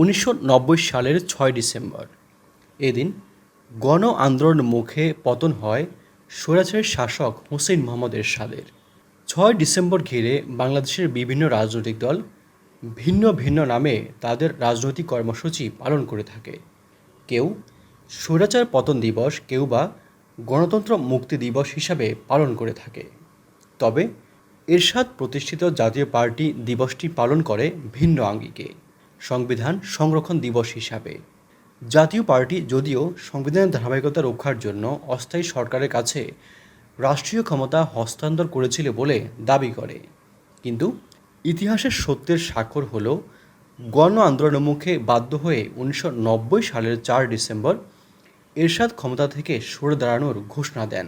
উনিশশো নব্বই সালের ছয় ডিসেম্বর। এদিন গণ আন্দোলনের মুখে পতন হয় স্বৈরাচারের শাসক হোসেন মোহাম্মদ এরশাদের। ছয় ডিসেম্বর ঘিরে বাংলাদেশের বিভিন্ন রাজনৈতিক দল ভিন্ন ভিন্ন নামে তাদের রাজনৈতিক কর্মসূচি পালন করে থাকে। কেউ স্বৈরাচার পতন দিবস, কেউ বা গণতন্ত্র মুক্তি দিবস হিসাবে পালন করে থাকে। তবে এরশাদ প্রতিষ্ঠিত জাতীয় পার্টি দিবসটি পালন করে ভিন্ন আঙ্গিকে। সংবিধান সংরক্ষণ দিবস হিসাবে। জাতীয় পার্টি যদিও সংবিধানের ধারাবাহিকতা রক্ষার জন্য অস্থায়ী সরকারের কাছে রাষ্ট্রীয় ক্ষমতা হস্তান্তর করেছিল বলে দাবি করে। কিন্তু ইতিহাসের সত্যের স্বাক্ষর হল, গণ আন্দোলনের মুখে বাধ্য হয়ে উনিশশো নব্বই সালের চার ডিসেম্বর এরশাদ ক্ষমতা থেকে সরে দাঁড়ানোর ঘোষণা দেন।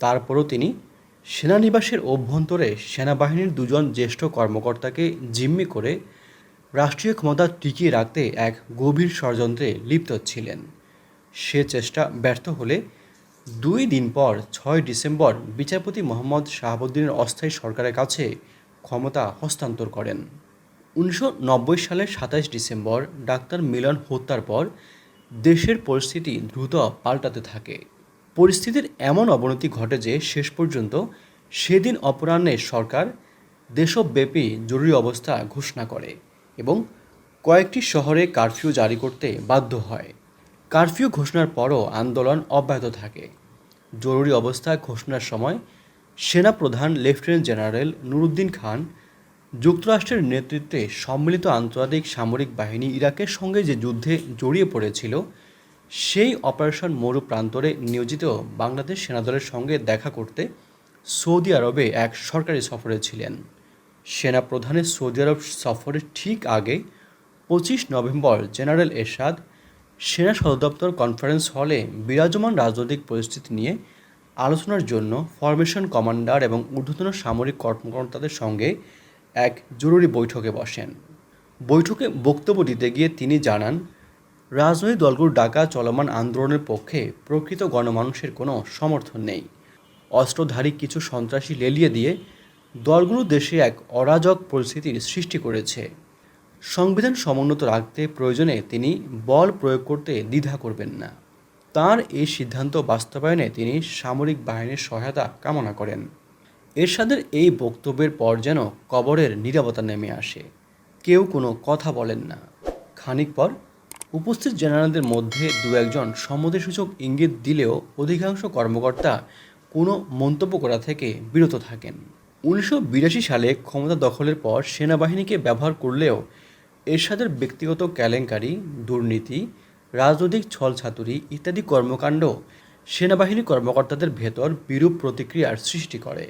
তারপরও তিনি সেনানিবাসের অভ্যন্তরে সেনাবাহিনীর দুজন জ্যেষ্ঠ কর্মকর্তাকে জিম্মি করে রাষ্ট্রীয় ক্ষমতা টিকিয়ে রাখতে এক গভীর ষড়যন্ত্রে লিপ্ত ছিলেন। সে চেষ্টা ব্যর্থ হলে দুই দিন পর ছয় ডিসেম্বর বিচারপতি মোহাম্মদ শাহাবুদ্দিনের অস্থায়ী সরকারের কাছে ক্ষমতা হস্তান্তর করেন। উনিশশো নব্বই সালের সাতাশ ডিসেম্বর ডাক্তার মিলন হত্যার পর দেশের পরিস্থিতি দ্রুত পাল্টাতে থাকে। পরিস্থিতির এমন অবনতি ঘটে যে শেষ পর্যন্ত সেদিন অপরাহ্নে সরকার দেশব্যাপী জরুরি অবস্থা ঘোষণা করে। এবং কয়েকটি শহরে কারফিউ জারি করতে বাধ্য হয়। কারফিউ ঘোষণার পরও আন্দোলন অব্যাহত থাকে। জরুরি অবস্থা ঘোষণার সময় সেনাপ্রধান লেফটেন্যান্ট জেনারেল নুরুদ্দিন খান যুক্তরাষ্ট্রের নেতৃত্বে সম্মিলিত আন্তর্জাতিক সামরিক বাহিনী ইরাকের সঙ্গে যে যুদ্ধে জড়িয়ে পড়েছিল, সেই অপারেশন মরু প্রান্তরে নিয়োজিত বাংলাদেশ সেনাদলের সঙ্গে দেখা করতে সৌদি আরবে এক সরকারি সফরে ছিলেন। সেনা প্রধানের সৌদি আরব সফরের ঠিক আগে পঁচিশ নভেম্বর জেনারেল এরশাদ সেনা সদর দপ্তর কনফারেন্স হলে বিরাজমান রাজনৈতিক পরিস্থিতি নিয়ে আলোচনার জন্য ফরমেশন কমান্ডার এবং ঊর্ধ্বতন সামরিক কর্মকর্তাদের সঙ্গে এক জরুরি বৈঠকে বসেন। বৈঠকে বক্তব্য দিতে গিয়ে তিনি জানান, রাজনৈতিক দলগুলোর ডাকা চলমান আন্দোলনের পক্ষে প্রকৃত গণমানুষের কোনো সমর্থন নেই। অস্ত্রধারী কিছু সন্ত্রাসী লেলিয়ে দিয়ে দলগুলো দেশে এক অরাজক পরিস্থিতির সৃষ্টি করেছে। সংবিধান সমুন্নত রাখতে প্রয়োজনে তিনি বল প্রয়োগ করতে দ্বিধা করবেন না। তার এই সিদ্ধান্ত বাস্তবায়নে তিনি সামরিক বাহিনীর সহায়তা কামনা করেন। এরশাদের এই বক্তব্যের পর যেন কবরের নীরবতা নেমে আসে। কেউ কোনো কথা বলেন না। খানিক পর উপস্থিত জেনারেলদের মধ্যে দু একজন সম্মতিসূচক ইঙ্গিত দিলেও অধিকাংশ কর্মকর্তা কোনো মন্তব্য করা থেকে বিরত থাকেন। উনিশশো বিরাশি সালে ক্ষমতা দখলের পর সেনাবাহিনীকে ব্যবহার করলেও এরশাদের ব্যক্তিগত কেলেঙ্কারি, দুর্নীতি, রাজনৈতিক ছলছাতুরি ইত্যাদি কর্মকাণ্ড সেনাবাহিনী কর্মকর্তাদের ভেতর বিরূপ প্রতিক্রিয়ার সৃষ্টি করে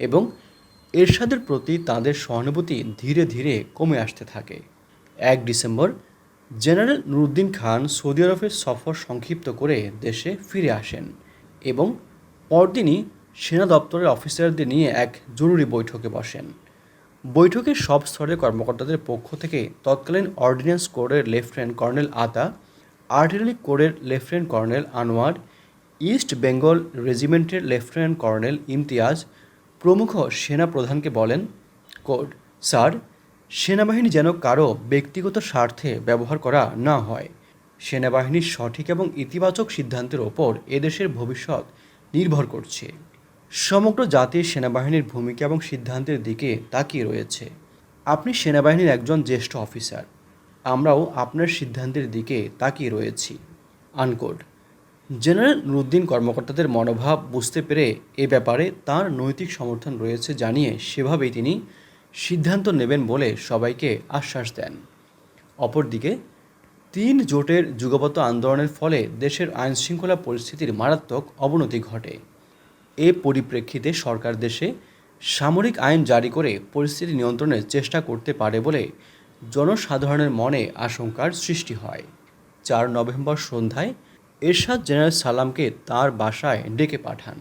এবং এরশাদের প্রতি তাদের সহানুভূতি ধীরে ধীরে কমে আসতে থাকে। এক December, general Nuruddin Khan Saudi আরবের সফর সংক্ষিপ্ত করে দেশে ফিরে আসেন এবং পরদিনই সেনা দপ্তরের অফিসারদের নিয়ে এক জরুরি বৈঠকে বসেন। বৈঠকে সব স্তরের কর্মকর্তাদের পক্ষ থেকে তৎকালীন অর্ডিন্যান্স কোরের লেফটেন্যান্ট কর্নেল আতা, আর্টিলারি কোরের lieutenant colonel Anwar, East Bengal রেজিমেন্টের lieutenant colonel Imtiaz, প্রমুখ সেনা প্রধানকে বলেন, কোড, স্যার, সেনাবাহিনী যেন কারও ব্যক্তিগত স্বার্থে ব্যবহার করা না হয়। সেনাবাহিনীর সঠিক এবং ইতিবাচক সিদ্ধান্তের ওপর এদেশের ভবিষ্যৎ নির্ভর করছে। সমগ্র জাতির সেনাবাহিনীর ভূমিকা এবং সিদ্ধান্তের দিকে তাকিয়ে রয়েছে। আপনি সেনাবাহিনীর একজন জ্যেষ্ঠ অফিসার। আমরাও আপনার সিদ্ধান্তের দিকে তাকিয়ে রয়েছি। আনকোড। জেনারেল নুরুদ্দিন কর্মকর্তাদের মনোভাব বুঝতে পেরে এ ব্যাপারে তার নৈতিক সমর্থন রয়েছে জানিয়ে সেভাবেই তিনি সিদ্ধান্ত নেবেন বলে সবাইকে আশ্বাস দেন। অপরদিকে, তিন জোটের যুগপত আন্দোলনের ফলে দেশের আইনশৃঙ্খলা পরিস্থিতির মারাত্মক অবনতি ঘটে। এ পরিপ্রেক্ষিতে সরকার দেশে সামরিক আইন জারি করে পরিস্থিতি নিয়ন্ত্রণের চেষ্টা করতে পারে বলে জনসাধারণের মনে আশঙ্কার সৃষ্টি হয়। চার নভেম্বর সন্ধ্যায় এরশাদ জেনারেল সালামকে তার বাসায় ডেকে পাঠান।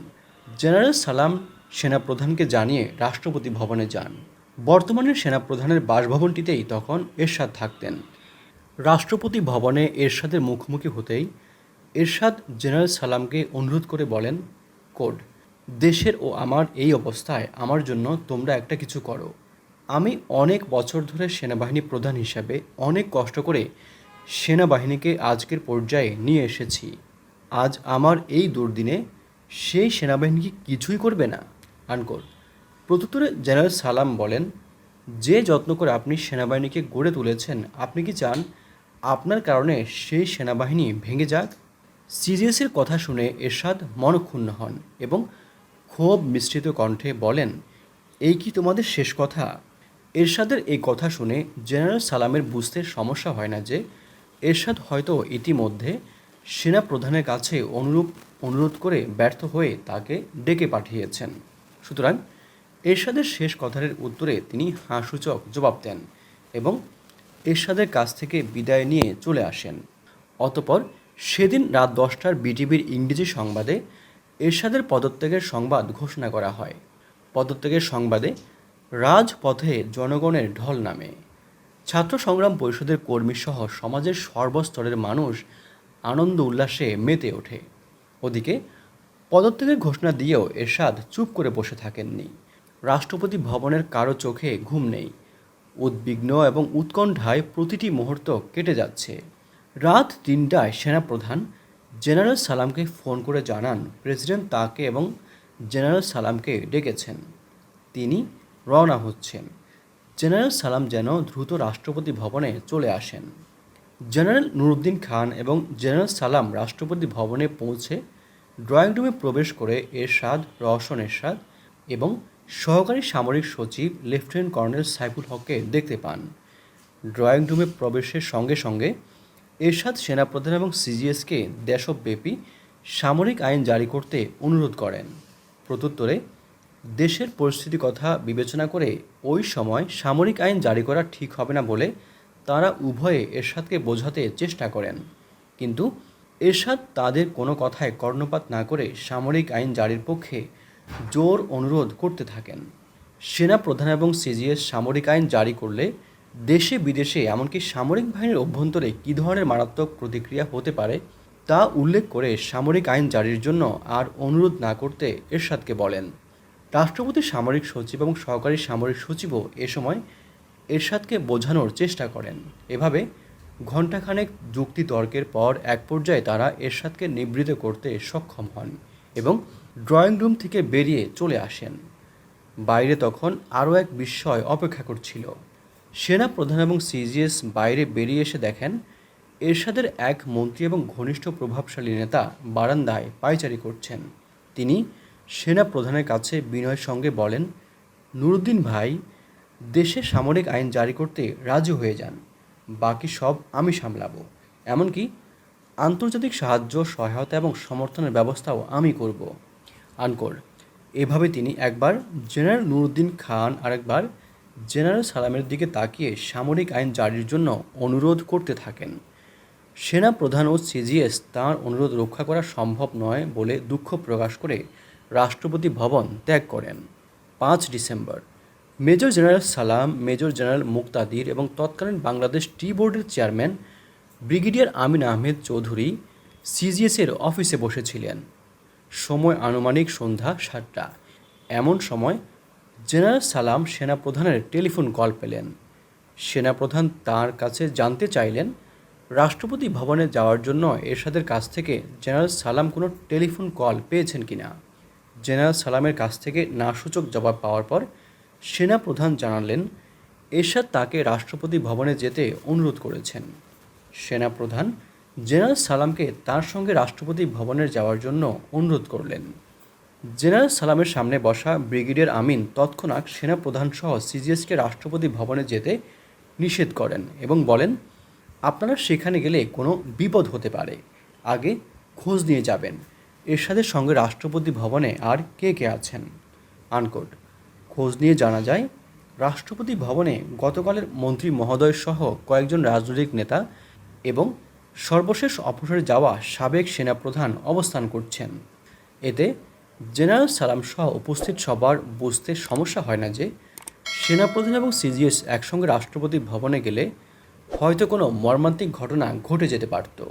জেনারেল সালাম সেনাপ্রধানকে জানিয়ে রাষ্ট্রপতি ভবনে যান। বর্তমানে সেনাপ্রধানের বাসভবনটিতেই তখন এরশাদ থাকতেন। রাষ্ট্রপতি ভবনে এরশাদের মুখোমুখি হতেই এরশাদ জেনারেল সালামকে অনুরোধ করে বলেন, কোড দেশের ও আমার এই অবস্থায় আমার জন্য তোমরা একটা কিছু করো। আমি অনেক বছর ধরে সেনাবাহিনী প্রধান হিসাবে অনেক কষ্ট করে সেনাবাহিনীকে আজকের পর্যায়ে নিয়ে এসেছি। আজ আমার এই দুর্দিনে সেই সেনাবাহিনী কি কিছুই করবে না? আনকোর। প্রত্যুত্তরে জেনারেল সালাম বলেন, যে যত্ন করে আপনি সেনাবাহিনীকে গড়ে তুলেছেন, আপনি কি চান আপনার কারণে সেই সেনাবাহিনী ভেঙে যাক? সিরিয়াসের কথা শুনে এরশাদ মনক্ষুণ্ণ হন এবং ক্ষোভ মিশ্রিত কণ্ঠে বলেন, এই কি তোমাদের শেষ কথা? এরশাদের এই কথা শুনে জেনারেল সালামের বুঝতে সমস্যা হয় না যে, এরশাদ হয়তো ইতিমধ্যে সেনা প্রধানের কাছে অনুরূপ অনুরোধ করে ব্যর্থ হয়ে তাকে ডেকে পাঠিয়েছেন। সুতরাং এরশাদের শেষ কথার উত্তরে তিনি হাসূচক জবাব দেন এবং এরশাদের কাছ থেকে বিদায় নিয়ে চলে আসেন। অতপর সেদিন রাত দশটার বিটিভির ইংরেজি সংবাদে এরশাদের পদত্যাগের সংবাদ ঘোষণা করা হয়। পদত্যাগের সংবাদে রাজপথে জনগণের ঢল নামে। ছাত্র সংগ্রাম পরিষদের কর্মীসহ সমাজের সর্বস্তরের মানুষ আনন্দ উল্লাসে মেতে ওঠে। ওদিকে পদত্যাগের ঘোষণা দিয়েও এরশাদ চুপ করে বসে থাকেননি। রাষ্ট্রপতি ভবনের কারও চোখে ঘুম নেই। উদ্বিগ্ন এবং উৎকণ্ঠায় প্রতিটি মুহূর্ত কেটে যাচ্ছে। রাত তিনটায় সেনাপ্রধান জেনারেল সালামকে ফোন করে জানান প্রেসিডেন্ট তাকে এবং জেনারেল সালামকে ডেকেছেন। তিনি রওনা হচ্ছেন। জেনারেল সালাম যেন দ্রুত রাষ্ট্রপতি ভবনে চলে আসেন। জেনারেল নুরুদ্দিন খান এবং জেনারেল সালাম রাষ্ট্রপতি ভবনে পৌঁছে ড্রয়িং রুমে প্রবেশ করে এরশাদ, রওশন এরশাদ এবং সহকারী সামরিক সচিব লেফটেন্যান্ট কর্নেল সাইফুল হককে দেখতে পান। ড্রয়িং রুমে প্রবেশের সঙ্গে সঙ্গে এরশাদ সেনাপ্রধান এবং সিজিএসকে দেশব্যাপী সামরিক আইন জারি করতে অনুরোধ করেন। প্রত্যুত্তরে দেশের পরিস্থিতি কথা বিবেচনা করে ওই সময় সামরিক আইন জারি করা ঠিক হবে না বলে তারা উভয়ে এরশাদকে বোঝাতে চেষ্টা করেন। কিন্তু এরশাদ তাদের কোনো কথায় কর্ণপাত না করে সামরিক আইন জারির পক্ষে জোর অনুরোধ করতে থাকেন। সেনা প্রধান এবং সিজিএস সামরিক আইন জারি করলে দেশে বিদেশে এমনকি সামরিক বাহিনীর অভ্যন্তরে কী ধরনের মারাত্মক প্রতিক্রিয়া হতে পারে তা উল্লেখ করে সামরিক আইন জারির জন্য আর অনুরোধ না করতে এরশাদকে বলেন। রাষ্ট্রপতি সামরিক সচিব এবং সহকারী সামরিক সচিবও এ সময় এরশাদকে বোঝানোর চেষ্টা করেন। এভাবে ঘণ্টাখানেক যুক্তি তর্কের পর এক পর্যায়ে তারা এরশাদকে নিবৃত করতে সক্ষম হন এবং ড্রয়িং রুম থেকে বেরিয়ে চলে আসেন। বাইরে তখন আরও এক বিস্ময় অপেক্ষা করছিল। সেনা প্রধান এবং সিজিএস বাইরে বেরিয়ে এসে দেখেন এরশাদের এক মন্ত্রী এবং ঘনিষ্ঠ প্রভাবশালী নেতা বারান্দায় পায়চারি করছেন। তিনি সেনা প্রধানের কাছে বিনয়ের সঙ্গে বলেন, নুরুদ্দিন ভাই, দেশে সামরিক আইন জারি করতে রাজি হয়ে যান। বাকি সব আমি সামলাবো। এমনকি আন্তর্জাতিক সাহায্য, সহায়তা এবং সমর্থনের ব্যবস্থাও আমি করব। আনকোর। এভাবে তিনি একবার জেনারেল নুরুদ্দিন খান আরেকবার জেনারেল সালামের দিকে তাকিয়ে সামরিক আইন জারির জন্য অনুরোধ করতে থাকেন। সেনা প্রধান ও সিজিএস তাঁর অনুরোধ রক্ষা করা সম্ভব নয় বলে দুঃখ প্রকাশ করে রাষ্ট্রপতি ভবন ত্যাগ করেন। পাঁচ December, major general Salam, major general Muktadir এবং তৎকালীন বাংলাদেশ টি বোর্ডের চেয়ারম্যান ব্রিগেডিয়ার আমিন আহমেদ চৌধুরী সিজিএসের অফিসে বসেছিলেন। সময় আনুমানিক সন্ধ্যা সাতটা। এমন সময় জেনারেল সালাম সেনাপ্রধানের টেলিফোন কল পেলেন। সেনাপ্রধান তার কাছে জানতে চাইলেন, রাষ্ট্রপতি ভবনে যাওয়ার জন্য এরশাদের কাছ থেকে জেনারেল সালাম কোনো টেলিফোন কল পেয়েছেন কিনা? জেনারেল সালামের কাছ থেকে না সূচক জবাব পাওয়ার পর সেনাপ্রধান জানালেন, এরশাদ তাকে রাষ্ট্রপতি ভবনে যেতে অনুরোধ করেছেন। সেনাপ্রধান জেনারেল সালামকে তার সঙ্গে রাষ্ট্রপতি ভবনে যাওয়ার জন্য অনুরোধ করলেন। জেনারেল সালামের সামনে বসা ব্রিগেডিয়ার আমিন তৎক্ষণাৎ সেনাপ্রধান সহ সিজিএসকে রাষ্ট্রপতি ভবনে যেতে নিষেধ করেন এবং বলেন, আপনারা সেখানে গেলে কোনো বিপদ হতে পারে। আগে খোঁজ নিয়ে যাবেন। এরশাদের সঙ্গে রাষ্ট্রপতি ভবনে আর কে কে আছেন? আনকোট। খোঁজ নিয়ে জানা যায়, রাষ্ট্রপতি ভবনে গতকালের মন্ত্রী মহোদয় সহ কয়েকজন রাজনৈতিক নেতা এবং সর্বশেষ অবসরে যাওয়া সাবেক সেনাপ্রধান অবস্থান করছেন। এতে জেনারেল সালাম সহ উপস্থিত সবার বুঝতে সমস্যা হয় না যে সেনাপ্রধান এবং সিজিএস একসঙ্গে রাষ্ট্রপতি ভবনে গেলে হয়তো কোনো মর্মান্তিক ঘটনা ঘটে যেতে পারত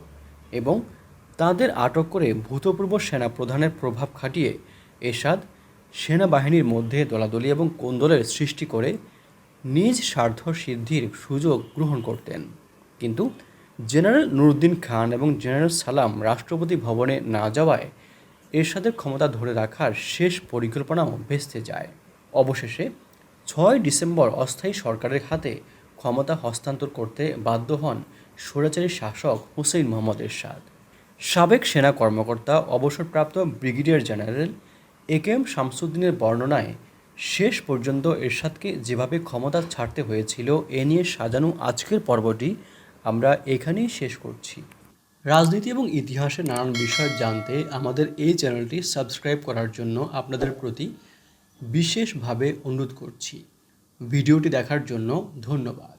এবং তাদের আটক করে ভূতপূর্ব সেনাপ্রধানের প্রভাব খাটিয়ে এরশাদ সেনাবাহিনীর মধ্যে দলাদলি এবং কোন্দলের সৃষ্টি করে নিজ স্বার্থ সিদ্ধির সুযোগ গ্রহণ করতেন। কিন্তু জেনারেল নুরুদ্দিন খান এবং জেনারেল সালাম রাষ্ট্রপতি ভবনে না যাওয়ায় এরশাদের ক্ষমতা ধরে রাখার শেষ পরিকল্পনাও ভেস্তে যায়। অবশেষে ছয় ডিসেম্বর অস্থায়ী সরকারের হাতে ক্ষমতা হস্তান্তর করতে বাধ্য হন স্বৈরাচারী শাসক হুসেইন মোহাম্মদ এরশাদ। সাবেক সেনা কর্মকর্তা, অবসরপ্রাপ্ত brigadier general A K M শামসুদ্দিনের বর্ণনায়, শেষ পর্যন্ত এরশাদকে যেভাবে ক্ষমতা ছাড়তে হয়েছিল এ নিয়ে সাজানো আজকের পর্বটি আমরা এখানেই শেষ করছি। রাজনীতি এবং ইতিহাসের নানান বিষয় জানতে আমাদের এই চ্যানেলটি সাবস্ক্রাইব করার জন্য আপনাদের প্রতি বিশেষভাবে অনুরোধ করছি। ভিডিওটি দেখার জন্য ধন্যবাদ।